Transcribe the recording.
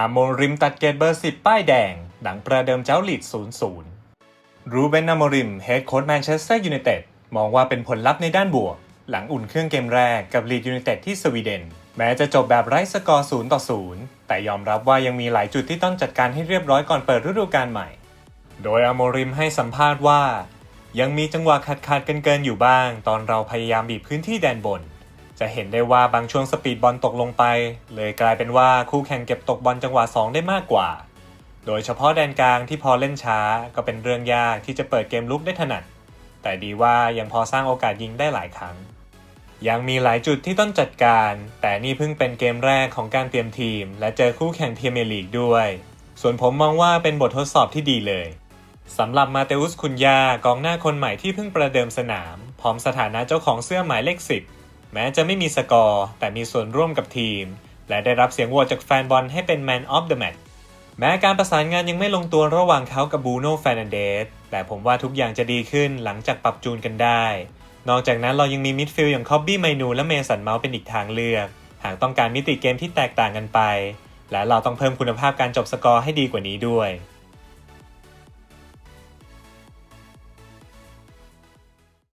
อาโมริมตัดเกตเบอร์ 10 ป้ายแดง หลังประเดิมเจ้าลีด 0-0 รูเบนอาโมริมเฮดโค้ชแมนเชสเตอร์ยูไนเต็ดมองว่าเป็นผลลัพธ์ในด้านบวก หลังอุ่นเครื่องเกมแรกกับลีดยูไนเต็ดที่สวีเดน แม้จะจบแบบไร้สกอร์0ต่อ0แต่ยอมรับว่ายังมีหลายจุดที่ต้องจัดการให้เรียบร้อยก่อนเปิดฤดูกาลใหม่ โดยอาโมริมให้สัมภาษณ์ว่า ยังมีจังหวะขาดขาดๆเกินอยู่บ้าง ตอนเราพยายามบีบพื้นที่แดนบน จะเห็นได้ว่าบางช่วงสปีดบอลตกลงไป เลยกลายเป็นว่าคู่แข่งเก็บตกบอลจังหวะ 2 ได้มากกว่า โดยเฉพาะแดนกลางที่พอเล่นช้าก็เป็นเรื่องยากที่จะเปิดเกมลุกได้ถนัด แต่ดีว่ายังพอสร้างโอกาสยิงได้หลายครั้ง ยังมีหลายจุดที่ต้องจัดการ แต่นี่เพิ่งเป็นเกมแรกของการเตรียมทีม และเจอคู่แข่งเมียร์ลีกด้วย ส่วนผมมองว่าเป็นบททดสอบที่ดีเลยสำหรับมาเตอุสคุนยากองหน้าคนใหม่ที่เพิ่งประเดิมสนาม พร้อมสถานะเจ้าของเสื้อหมายเลข10 แม้จะไม่มีสกอร์ แต่มีส่วนร่วมกับทีม และได้รับเสียงโหวตจากแฟนบอลให้เป็น Man of the Match แม้การประสานงานยังไม่ลงตัวระหว่างเขากับบูโน่แฟนันเดสแต่ผมว่าทุกอย่างจะดีขึ้นหลังจากปรับจูนกันได้ นอกจากนั้นเรายังมีมิดฟิลด์อย่างคอบบี้ไมนูและเมสันเมาส์เป็นอีกทางเลือก หากต้องการมิติเกมที่แตกต่างกันไป และเราต้องเพิ่มคุณภาพการจบสกอร์ให้ดีกว่านี้ด้วย